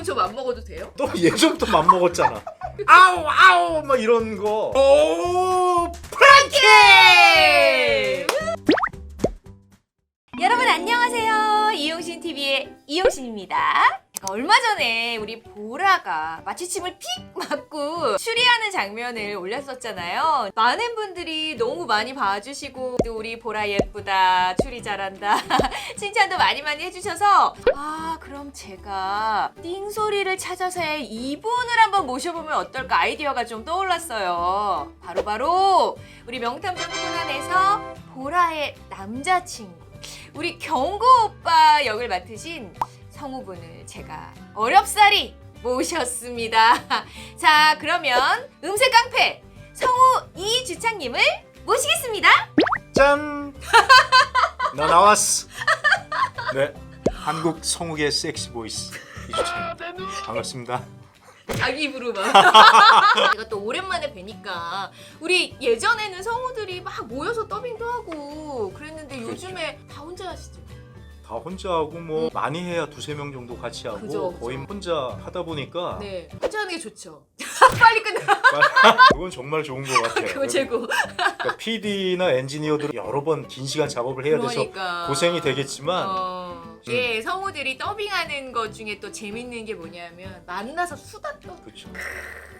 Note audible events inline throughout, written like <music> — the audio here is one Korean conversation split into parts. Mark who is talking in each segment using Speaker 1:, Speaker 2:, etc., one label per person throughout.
Speaker 1: 그럼 저 맘 먹어도 돼요?
Speaker 2: 너 예전부터 맘 먹었잖아. <laughs> 아우 아우 막 이런 거. 오 프랑키.
Speaker 1: 여러분 안녕하세요. 이용신 TV의 이용신입니다. 제가 얼마 전에 우리 보라가 마취침을 픽 맞고 추리하는 장면을 올렸었잖아요. 많은 분들이 너무 많이 봐주시고 또 우리 보라 예쁘다, 추리 잘한다 <laughs> 칭찬도 많이 많이 해주셔서 아 그럼 제가 띵 소리를 찾아서의 이분을 한번 모셔보면 어떨까 아이디어가 좀 떠올랐어요. 바로 바로 우리 명탐정 코난에서 보라의 남자친구. 우리 경구 오빠 역을 맡으신 성우분을 제가 어렵사리 모셨습니다. <laughs> 자, 그러면 음색 깡패 성우 이주창님을 모시겠습니다.
Speaker 2: 짠. 나 나왔어. 네. 한국 성우계 섹시 보이스 이주찬. 반갑습니다.
Speaker 1: 자기 입으로 막. <laughs> 제가 또 오랜만에 뵈니까 우리 예전에는 성우들이 막 모여서 더빙도 하고 그랬는데 요즘에 다 혼자 하시죠?
Speaker 2: 다 혼자 하고 뭐 많이 해야 두세 명 정도 같이 하고
Speaker 1: 그죠, 그죠.
Speaker 2: 거의 혼자 하다 보니까
Speaker 1: 네. 혼자 하는 게 좋죠. <laughs> 빨리 끝내. <laughs>
Speaker 2: 그건 정말 좋은 것 같아요.
Speaker 1: 그거 최고.
Speaker 2: 그러니까 PD나 엔지니어들이 여러 번 긴 시간 작업을 해야 돼서
Speaker 1: 그러니까.
Speaker 2: 고생이 되겠지만 음.
Speaker 1: 어, 예, 성우들이 더빙하는 것 중에 또 재밌는 게 뭐냐면 만나서 수다 떠.
Speaker 2: 그렇죠.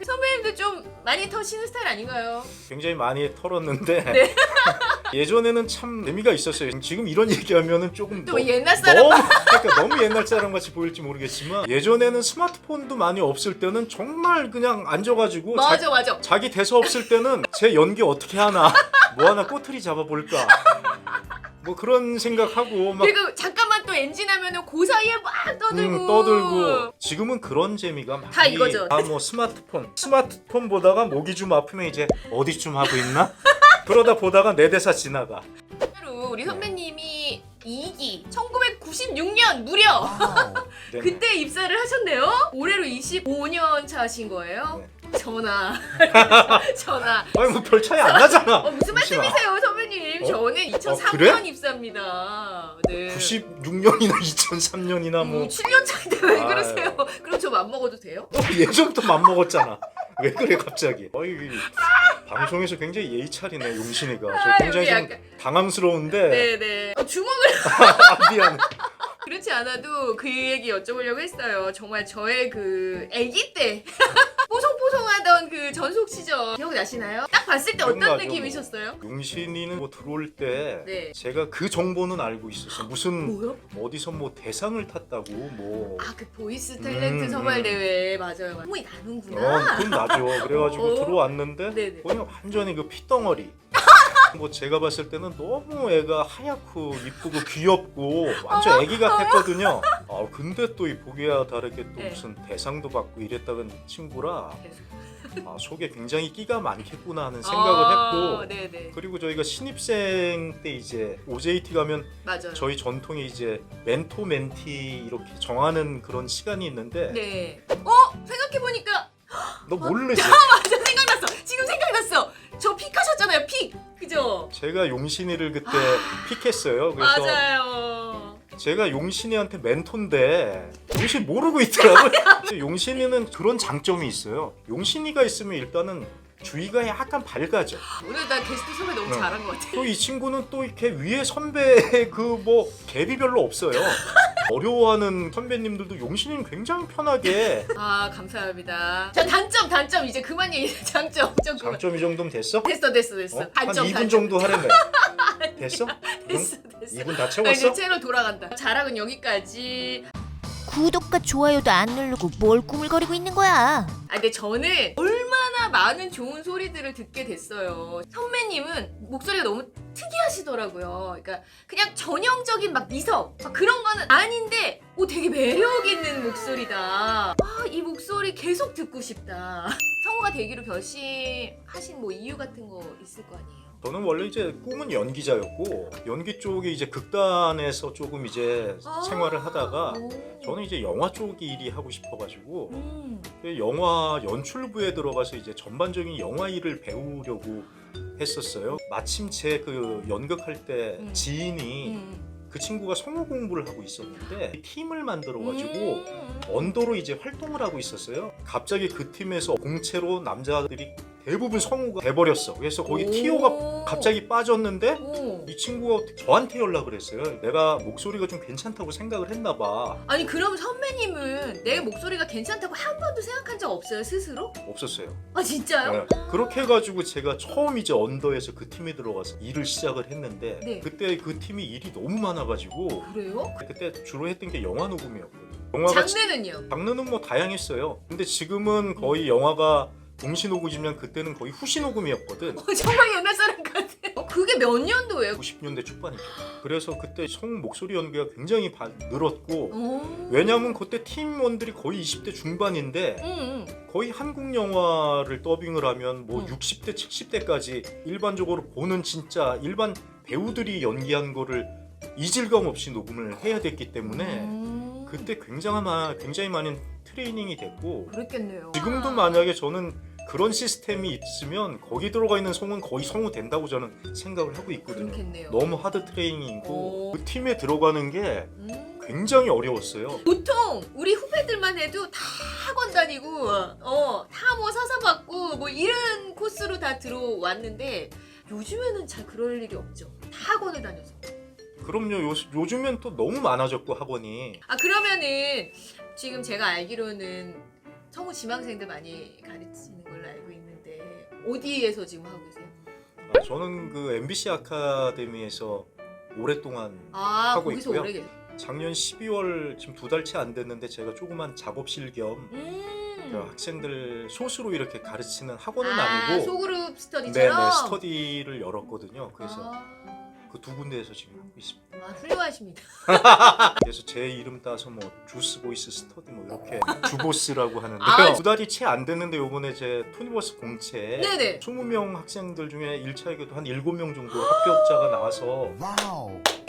Speaker 1: 선배님도 좀 많이 터시는 스타일 아닌가요?
Speaker 2: 굉장히 많이 털었는데 <laughs>
Speaker 1: 네. <laughs>
Speaker 2: 예전에는 참 재미가 있었어요. 지금 이런 얘기하면은 조금
Speaker 1: 또
Speaker 2: 너-
Speaker 1: 옛날 사람
Speaker 2: 너무 <laughs> 그러니까 너무 옛날 사람 같이 보일지 모르겠지만 예전에는 스마트폰도 많이 없을 때는 정말 그냥 앉아가지고 자,
Speaker 1: 맞아 맞아.
Speaker 2: 자기 대사 없을 때는 제 연기 어떻게 하나 뭐 하나 꼬투리 잡아볼까 뭐 그런 생각하고 막
Speaker 1: 그리고 잠깐만 또 엔진하면은 그 사이에 막 떠들고.
Speaker 2: 음, 떠들고 지금은 그런 재미가 많이
Speaker 1: 다 이거죠.
Speaker 2: 아뭐 스마트폰 스마트폰 보다가 목이 좀 아프면 이제 어디쯤 하고 있나 <laughs> 그러다 보다가 내 대사 지나가
Speaker 1: 실제로 우리 선배님이 2기 1996년 무려 <laughs>
Speaker 2: 네.
Speaker 1: 그때 입사를 하셨네요. 올해로 25년 차신 거예요.
Speaker 2: 네.
Speaker 1: 전화. <laughs> 전화.
Speaker 2: 아니 뭐 별 차이 안 나잖아
Speaker 1: 어, 무슨
Speaker 2: 잠시만.
Speaker 1: 말씀이세요, 선배님?
Speaker 2: 어?
Speaker 1: 저는 2003년
Speaker 2: 그래?
Speaker 1: 입사입니다. 네.
Speaker 2: 96년이나 2003년이나 <laughs> 뭐
Speaker 1: 7년 차인데 왜
Speaker 2: 아유.
Speaker 1: 그러세요? 그럼 저맘 먹어도 돼요?
Speaker 2: 너 예전부터 맘 먹었잖아. 왜 그래 갑자기? 어이 방송에서 굉장히 예의 차리네 용신이가. <laughs>
Speaker 1: 아,
Speaker 2: 저 굉장히
Speaker 1: 여기
Speaker 2: 좀
Speaker 1: 약간-
Speaker 2: 당황스러운데.
Speaker 1: 네네. 어, 주먹을
Speaker 2: 아, 미안.
Speaker 1: 그렇지 않아도 그 얘기 여쭤보려고 했어요. 정말 저의 그 아기 때 <laughs> 뽀송뽀송하던 그 전속 시절 기억나시나요? 딱 봤을 때 어떤
Speaker 2: 기억나죠,
Speaker 1: 느낌이셨어요?
Speaker 2: 용신이는 뭐 들어올 때
Speaker 1: 네.
Speaker 2: 제가 그 정보는 알고 있었어. 무슨
Speaker 1: 뭐요?
Speaker 2: 어디서 뭐 대상을 탔다고 뭐.
Speaker 1: 아 그 보이스 탤런트
Speaker 2: 음,
Speaker 1: 서발
Speaker 2: 음.
Speaker 1: 대회 맞아요. 소문이
Speaker 2: 어,
Speaker 1: 나는구나.
Speaker 2: 그건 나죠. 그래가지고
Speaker 1: 어.
Speaker 2: 들어왔는데
Speaker 1: 네네.
Speaker 2: 완전히 그 피덩어리. 뭐 제가 봤을 때는 너무 애가 하얗고 이쁘고 <laughs> 귀엽고 완전 애기 같았거든요. 아 근데 또 이 보기와 다르게 또
Speaker 1: 네.
Speaker 2: 무슨 대상도 받고 이랬다는 친구라 아, 속에 굉장히 끼가 많겠구나 하는 생각을
Speaker 1: 어,
Speaker 2: 했고
Speaker 1: 네네.
Speaker 2: 그리고 저희가 신입생 때 이제 OJT 가면
Speaker 1: 맞아요.
Speaker 2: 저희 전통에 이제 멘토 멘티 이렇게 정하는 그런 시간이 있는데
Speaker 1: 네. 어 생각해 보니까
Speaker 2: 너 모르지?
Speaker 1: 맞아 생각났어. 지금 생각났어. 저 픽 하셨잖아요. 픽. 그죠?
Speaker 2: 제가 용신이를 그때 픽했어요. 그래서
Speaker 1: 맞아요.
Speaker 2: 제가 용신이한테 멘토인데 용신 모르고 있더라고요. <laughs> 용신이는 그런 장점이 있어요. 용신이가 있으면 일단은 주위가 약간 밝아져.
Speaker 1: 오늘 나 게스트 섭외 너무
Speaker 2: 응.
Speaker 1: 잘한 것 같아.
Speaker 2: 또 이 친구는 또 이렇게 위에 선배 <laughs> 그뭐 갭이 별로 없어요. <laughs> 어려워하는 선배님들도 용신이는 굉장히 편하게
Speaker 1: 아 감사합니다. 자 단점 단점 이제 그만 얘기 <laughs> 장점 좀 그만.
Speaker 2: 장점 이 정도면 됐어?
Speaker 1: 됐어 됐어 됐어.
Speaker 2: 어? 한
Speaker 1: 단점
Speaker 2: 2분
Speaker 1: 단점.
Speaker 2: 정도 하려면 됐어?
Speaker 1: 됐어 됐어.
Speaker 2: 2분 다
Speaker 1: 아, 이제
Speaker 2: 채웠어?
Speaker 1: 채널 돌아간다. 자랑은 여기까지.
Speaker 3: 구독과 좋아요도 안 누르고 뭘 꾸물거리고 있는 거야?
Speaker 1: 아 근데 저는 많은 좋은 소리들을 듣게 됐어요. 선배님은 목소리가 너무 특이하시더라고요. 그러니까 그냥 전형적인 막 미성 막 그런 거는 아닌데 오 되게 매력 있는 목소리다. 아 이 목소리 계속 듣고 싶다. 성우가 되기로 결심하신 뭐 이유 같은 거 있을 거 아니에요?
Speaker 2: 저는 원래 이제 꿈은 연기자였고 연기 쪽에 이제 극단에서 조금 이제
Speaker 1: 아.
Speaker 2: 생활을 하다가
Speaker 1: 오.
Speaker 2: 저는 이제 영화 쪽 일이 하고 싶어가지고
Speaker 1: 음.
Speaker 2: 영화 연출부에 들어가서 이제 전반적인 영화 일을 배우려고 했었어요. 마침 제 그 연극할 때
Speaker 1: 음.
Speaker 2: 지인이
Speaker 1: 음.
Speaker 2: 그 친구가 성우 공부를 하고 있었는데 팀을 만들어가지고
Speaker 1: 음.
Speaker 2: 언더로 이제 활동을 하고 있었어요. 갑자기 그 팀에서 공채로 남자들이 대부분 성우가 돼버렸어. 그래서 거기
Speaker 1: 오.
Speaker 2: 티오가 갑자기 빠졌는데
Speaker 1: 오.
Speaker 2: 이 친구가 저한테 연락을 했어요. 내가 목소리가 좀 괜찮다고 생각을 했나 봐.
Speaker 1: 아니 그럼 선배님은 내 목소리가 괜찮다고 한 번도 생각한 적 없어요 스스로?
Speaker 2: 없었어요.
Speaker 1: 아 진짜요?
Speaker 2: 네. 그렇게 해가지고 제가 처음 이제 언더에서 그 팀에 들어가서 일을 시작을 했는데
Speaker 1: 네.
Speaker 2: 그때 그 팀이 일이 너무 많아가지고
Speaker 1: 그래요?
Speaker 2: 그때 주로 했던 게 영화 녹음이었거든요. 영화가
Speaker 1: 장르는요?
Speaker 2: 장르는 뭐 다양했어요. 근데 지금은 거의 영화가 동시 녹음이면 그때는 거의 후시 녹음이었거든.
Speaker 1: 어, 정말 옛날 사람 같아. 어, 그게 몇 년도예요?
Speaker 2: 90년대 초반이죠. 그래서 그때 성 목소리 연기가 굉장히 바- 늘었고
Speaker 1: 오.
Speaker 2: 왜냐하면 그때 팀원들이 거의 20대 중반인데
Speaker 1: 응, 응.
Speaker 2: 거의 한국 영화를 더빙을 하면 뭐
Speaker 1: 음.
Speaker 2: 60대 70대까지 일반적으로 보는 진짜 일반 배우들이 연기한 거를 이질감 없이 녹음을 해야 됐기 때문에
Speaker 1: 음.
Speaker 2: 그때 굉장한 마- 굉장히 많은 트레이닝이 됐고
Speaker 1: 그랬겠네요.
Speaker 2: 지금도 만약에 저는 그런 시스템이 있으면 거기 들어가 있는 성은 거의 성우 된다고 저는 생각을 하고 있거든요.
Speaker 1: 그렇겠네요.
Speaker 2: 너무 하드 트레이닝이고
Speaker 1: 오.
Speaker 2: 그 팀에 들어가는 게
Speaker 1: 음.
Speaker 2: 굉장히 어려웠어요.
Speaker 1: 보통 우리 후배들만 해도 다 학원 다니고 어, 다뭐 사사 받고 뭐 이런 코스로 다 들어왔는데 요즘에는 잘 그럴 일이 없죠. 다 학원을 다녀서.
Speaker 2: 그럼요. 요, 요즘엔 또 너무 많아졌고 학원이
Speaker 1: 아 그러면은 지금 제가 알기로는 성우 지망생들 많이 가르치는 어디에서 지금 하고 계세요?
Speaker 2: 아, 저는 그 MBC 아카데미에서 오랫동안
Speaker 1: 아
Speaker 2: 하고
Speaker 1: 거기서
Speaker 2: 있고요.
Speaker 1: 오래 계세요.
Speaker 2: 작년 12월 지금 두 달째 안 됐는데 제가 조그만 작업실 겸
Speaker 1: 음.
Speaker 2: 그 학생들 소수로 이렇게 가르치는 학원은
Speaker 1: 아,
Speaker 2: 아, 니고
Speaker 1: 소그룹 스터디처럼.
Speaker 2: 스터디를 열었거든요. 그래서
Speaker 1: 아,
Speaker 2: 그 두 군데에서 지금 하고 있습니다.
Speaker 1: 아, 훌륭하십니다. <laughs>
Speaker 2: 그래서 제 이름 따서 뭐 주스 보이스 스터디 뭐 이렇게 주보스라고 하는데요.
Speaker 1: 아.
Speaker 2: 두 달이 채 안 됐는데 요번에 제 투니버스 공채
Speaker 1: 네네.
Speaker 2: 20명 학생들 중에 1차 에게도 한 7명 정도 합격자가 나와서
Speaker 1: 같은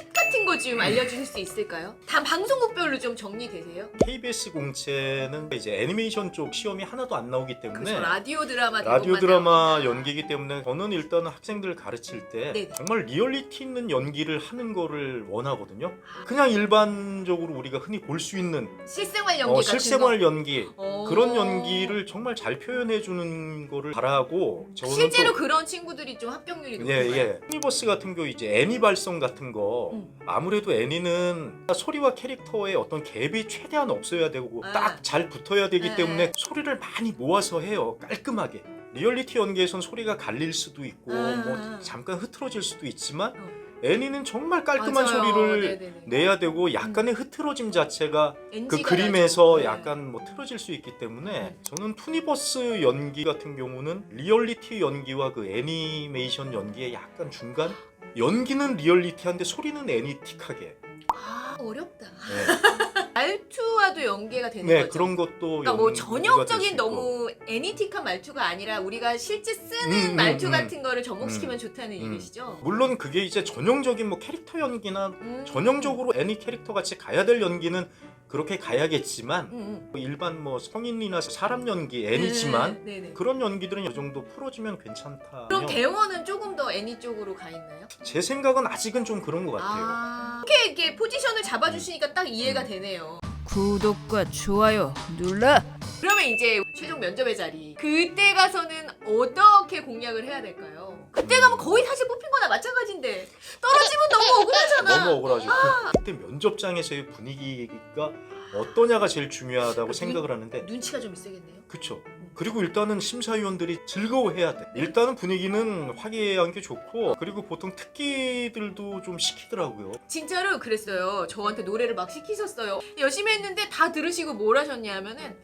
Speaker 1: 거 좀 알려주실 수 있을까요? 다 방송국별로 좀 정리되세요?
Speaker 2: KBS 공채는 이제 애니메이션 쪽 시험이 하나도 안 나오기 때문에
Speaker 1: 그래서 라디오 드라마
Speaker 2: 라디오 드라마. 연기이기 때문에 저는 일단 학생들 가르칠 때
Speaker 1: 네네.
Speaker 2: 정말 리얼리티 있는 연기를 하는 거를 원하거든요. 그냥 일반적으로 우리가 흔히 볼 수 있는
Speaker 1: 실생활 연기
Speaker 2: 어,
Speaker 1: 같은
Speaker 2: 실생활 연기
Speaker 1: 거. 어.
Speaker 2: 그런 연기를 정말 잘 표현해 주는 거를 바라고 저는
Speaker 1: 실제로
Speaker 2: 또
Speaker 1: 그런 친구들이 좀 합격률이 높은
Speaker 2: 예,
Speaker 1: 거예요?
Speaker 2: 예. 유니버스 같은 경우 이제 애니 발성 같은 거
Speaker 1: 음.
Speaker 2: 아무래도 애니는 소리와 캐릭터의 어떤 갭이 최대한 없어야 되고
Speaker 1: 아.
Speaker 2: 딱잘 붙어야 되기
Speaker 1: 네.
Speaker 2: 때문에 소리를 많이 모아서 해요. 깔끔하게. 리얼리티 연기에선 소리가 갈릴 수도 있고
Speaker 1: 아.
Speaker 2: 뭐 잠깐 흐트러질 수도 있지만
Speaker 1: 어.
Speaker 2: 애니는 정말 깔끔한
Speaker 1: 맞아요.
Speaker 2: 소리를
Speaker 1: 네네네.
Speaker 2: 내야 되고 약간의 흐트러짐 자체가 그 그림에서
Speaker 1: 나죠. 네.
Speaker 2: 약간 뭐 틀어질 수 있기 때문에
Speaker 1: 네.
Speaker 2: 저는 투니버스 연기 같은 경우는 리얼리티 연기와 그 애니메이션 연기의 약간 중간 연기는 리얼리티한데 소리는 애니틱하게
Speaker 1: 아 어렵다.
Speaker 2: 네, <laughs>
Speaker 1: 말투와도 연계가 되는
Speaker 2: 네,
Speaker 1: 거죠.
Speaker 2: 그런 것도
Speaker 1: 그러니까 뭐
Speaker 2: 연구가 될수
Speaker 1: 전형적인
Speaker 2: 있고.
Speaker 1: 너무 애니틱한 말투가 아니라 우리가 실제 쓰는
Speaker 2: 음, 음,
Speaker 1: 말투
Speaker 2: 음.
Speaker 1: 같은 거를 접목시키면
Speaker 2: 음.
Speaker 1: 좋다는
Speaker 2: 음.
Speaker 1: 얘기시죠?
Speaker 2: 물론 그게 이제 전형적인 뭐 캐릭터 연기나
Speaker 1: 음.
Speaker 2: 전형적으로 애니 캐릭터 같이 가야 될 연기는 그렇게 가야겠지만
Speaker 1: 음, 음.
Speaker 2: 일반 뭐 성인이나 사람 연기 애니지만
Speaker 1: 네, 네, 네.
Speaker 2: 그런 연기들은 이 정도 풀어주면 괜찮다.
Speaker 1: 그럼 대원은 조금 더 애니 쪽으로 가 있나요?
Speaker 2: 제 생각은 아직은 좀 그런 것 같아요.
Speaker 1: 아, 이렇게 이렇게 포지션을 잡아주시니까 딱 이해가
Speaker 2: 음.
Speaker 1: 되네요.
Speaker 3: 구독과 좋아요 눌러.
Speaker 1: 그러면 이제 최종 면접의 자리 그때 가서는 어떻게 공략을 해야 될까요? 그때 가면 거의 사실 뽑힌 거나 마찬가지인데 떨어지면 너무 억울하잖아.
Speaker 2: 너무 억울하죠. 그때 면접장에서의 분위기가 어떠냐가 제일 중요하다고
Speaker 1: 그
Speaker 2: 생각을 하는데
Speaker 1: 눈치가 좀 있어야겠네요.
Speaker 2: 그쵸. 그리고 일단은 심사위원들이 즐거워해야 돼. 일단은 분위기는 화기애애한 게 좋고 그리고 보통 특기들도 좀 시키더라고요.
Speaker 1: 진짜로 그랬어요. 저한테 노래를 막 시키셨어요. 열심히 했는데 다 들으시고 뭘 하셨냐면은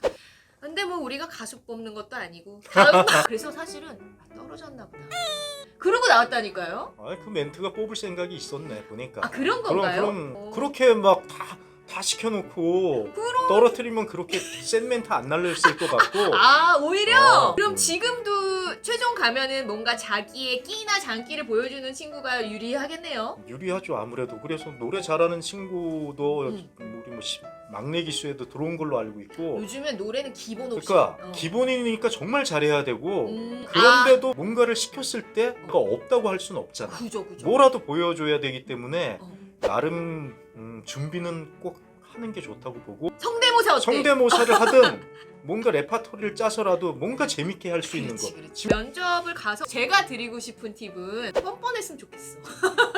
Speaker 1: 근데 뭐 우리가 가수 뽑는 것도 아니고 다음 <laughs> 그래서 사실은 아, 떨어졌나 보다. 그러고 나왔다니까요.
Speaker 2: 아, 그 멘트가 뽑을 생각이 있었네 보니까.
Speaker 1: 아 그런
Speaker 2: 그럼
Speaker 1: 건가요?
Speaker 2: 그럼
Speaker 1: 어.
Speaker 2: 그렇게 막 다 다 시켜놓고
Speaker 1: 그럼-
Speaker 2: 떨어뜨리면 그렇게 센 멘트 안 날렸을 것 같고 <laughs>
Speaker 1: 아 오히려
Speaker 2: 어,
Speaker 1: 그럼
Speaker 2: 음.
Speaker 1: 지금도 최종 가면은 뭔가 자기의 끼나 장기를 보여주는 친구가 유리하겠네요.
Speaker 2: 유리하죠 아무래도 그래서 노래 잘하는 친구도
Speaker 1: 음.
Speaker 2: 우리 뭐 시- 막내 기수에도 들어온 걸로 알고 있고
Speaker 1: 요즘엔 노래는 기본 없이.
Speaker 2: 그러니까
Speaker 1: 어.
Speaker 2: 기본이니까 정말 잘해야 되고
Speaker 1: 음,
Speaker 2: 그런데도 뭔가를 시켰을 때 그가 없다고 할 수는
Speaker 1: 아,
Speaker 2: 없잖아
Speaker 1: 그죠 그죠.
Speaker 2: 뭐라도 보여줘야 되기 때문에
Speaker 1: 어.
Speaker 2: 나름 음, 준비는 꼭 하는 게 좋다고 보고
Speaker 1: 성대모사 어때?
Speaker 2: 성대모사를 <laughs> 하든 뭔가 레파토리를 짜서라도 뭔가 재밌게 할 수 있는
Speaker 1: 그렇지,
Speaker 2: 거
Speaker 1: 그렇지. 면접을 가서 제가 드리고 싶은 팁은 뻔뻔했으면 좋겠어.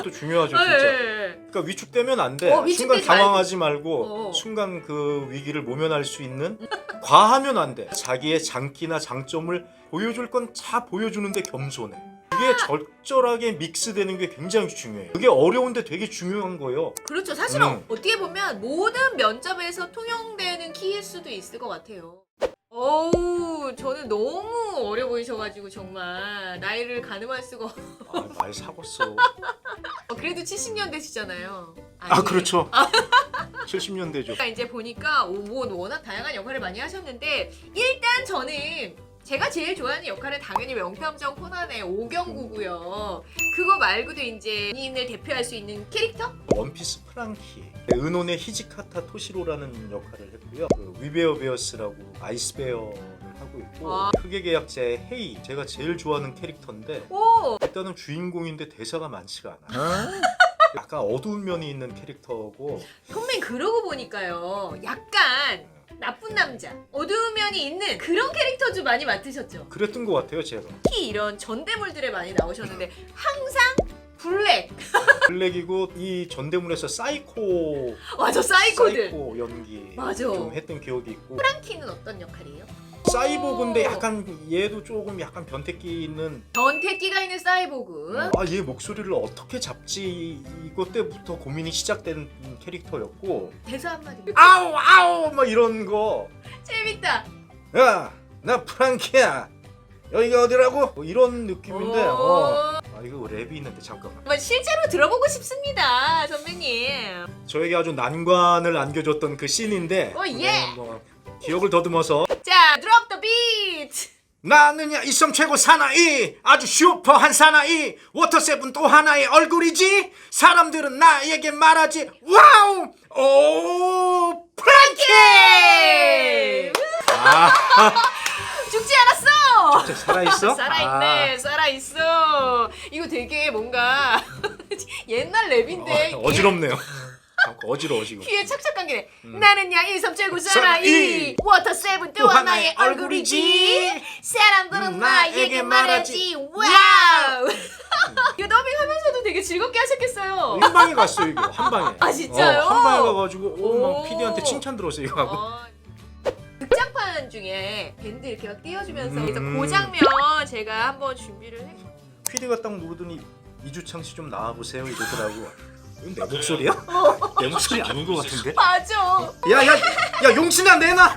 Speaker 2: 또 중요하죠
Speaker 1: 예, <laughs>
Speaker 2: 진짜.
Speaker 1: 예, 예.
Speaker 2: 그러니까 위축되면 안 돼.
Speaker 1: 어, 위축되지
Speaker 2: 순간 당황하지 말고
Speaker 1: 어.
Speaker 2: 순간 그 위기를 모면할 수 있는 과하면 안 돼. 자기의 장기나 장점을 보여줄 건 다 보여주는데 겸손해. 그게 적절하게 믹스되는 게 굉장히 중요해요. 그게 어려운데 되게 중요한 거예요.
Speaker 1: 그렇죠. 사실은
Speaker 2: 음.
Speaker 1: 어떻게 보면 모든 면접에서 통용되는 키일 수도 있을 것 같아요. 어우, 저는 너무 어려 보이셔가지고 정말 나이를 가늠할 수가 없...
Speaker 2: 아, 말 사궜어.
Speaker 1: 어, 그래도 70년 되시잖아요.
Speaker 2: 아
Speaker 1: 아니,
Speaker 2: 그렇죠. <laughs> 70년대죠.
Speaker 1: 제가 이제 보니까 오, 뭐 워낙 다양한 역할을 많이 하셨는데 일단 저는 제가 제일 좋아하는 역할은 당연히 명탐정 코난의 오경구고요. 그거 말고도 이제 본인을 대표할 수 있는 캐릭터?
Speaker 2: 원피스 프랑키, 은혼의 히지카타 토시로라는 역할을 했고요. 그 위베어 베어스라고 아이스베어를 하고 있고
Speaker 1: 아.
Speaker 2: 흑의 계약자의 헤이 제가 제일 좋아하는 캐릭터인데
Speaker 1: 오,
Speaker 2: 일단은 주인공인데 대사가 많지가 않아요. 약간 어두운 면이 있는 캐릭터고
Speaker 1: 선배님 그러고 보니까요. 약간 나쁜 남자, 어두운 면이 있는 그런 캐릭터 좀 많이 맡으셨죠.
Speaker 2: 그랬던 것 같아요 제가.
Speaker 1: 특히 이런 전대물들에 많이 나오셨는데 항상 블랙. <laughs>
Speaker 2: 블랙이고 이 전대물에서 사이코
Speaker 1: 맞아, 사이코드.
Speaker 2: 사이코 연기
Speaker 1: 맞아.
Speaker 2: 좀 했던 기억이 있고
Speaker 1: 프랑키는 어떤 역할이에요?
Speaker 2: 사이보그인데
Speaker 1: 오.
Speaker 2: 약간 얘도 조금 약간 변태기 있는
Speaker 1: 전태기가 있는 사이보그.
Speaker 2: 아 얘 목소리를 어떻게 잡지 이것 때부터 고민이 시작된 캐릭터였고
Speaker 1: 대사 한마디.
Speaker 2: 아우 아우 막 이런 거
Speaker 1: 재밌다.
Speaker 2: 야, 나 프랑키야. 여기가 어디라고? 뭐 이런 느낌인데, 어.
Speaker 1: 오.
Speaker 2: 아 이거 랩이 있는데 잠깐만.
Speaker 1: 정말 실제로 들어보고 싶습니다, 선배님.
Speaker 2: 저에게 아주 난관을 안겨줬던 그 씬인데,
Speaker 1: 오, 예.
Speaker 2: 어, 뭐 기억을 더듬어서.
Speaker 1: 자, 더 비트.
Speaker 2: 나는야 이섬 최고 사나이. 아주 슈퍼한 사나이. 워터세븐 또 하나의 얼굴이지. 사람들은 나에게 말하지 와우! 오 프랑키! 아. <laughs>
Speaker 1: 죽지 않았어.
Speaker 2: 진짜 살아있어?
Speaker 1: 살아있네, 살아있어. 이거 되게 뭔가 <laughs> 옛날 랩인데
Speaker 2: 아, 어, 어지럽네요 어지러워 지금
Speaker 1: 귀에 착착한 게
Speaker 2: 음.
Speaker 1: 나는 야 이섬 최고
Speaker 2: 사나이.
Speaker 1: 사나이 워터 세븐
Speaker 2: 또또 하나의
Speaker 1: 얼굴이지 사람들은
Speaker 2: 음,
Speaker 1: 나에게
Speaker 2: 나에게
Speaker 1: 말하지
Speaker 2: 말하지.
Speaker 1: 와우 이거 더빙하면서도 <laughs> 되게 즐겁게 하셨겠어요
Speaker 2: 한 방에 갔어 이거 한 방에.
Speaker 1: 아, 진짜요?
Speaker 2: 어, 한 방에 가가지고
Speaker 1: 오.
Speaker 2: 오 막 PD한테 칭찬 들었어 이거 하고.
Speaker 1: 어. 극장판 중에 밴드 이렇게 막 띄워주면서
Speaker 2: 음.
Speaker 1: 그래서 그 장면 제가 한번 준비를 해
Speaker 2: PD가 딱 모르더니 이주창 씨 좀 나와 보세요 이러더라고. 이건 내 목소리야? 내 목소리 아닌 것 같은데?
Speaker 1: 맞아
Speaker 2: 야야 야 용신아 내놔.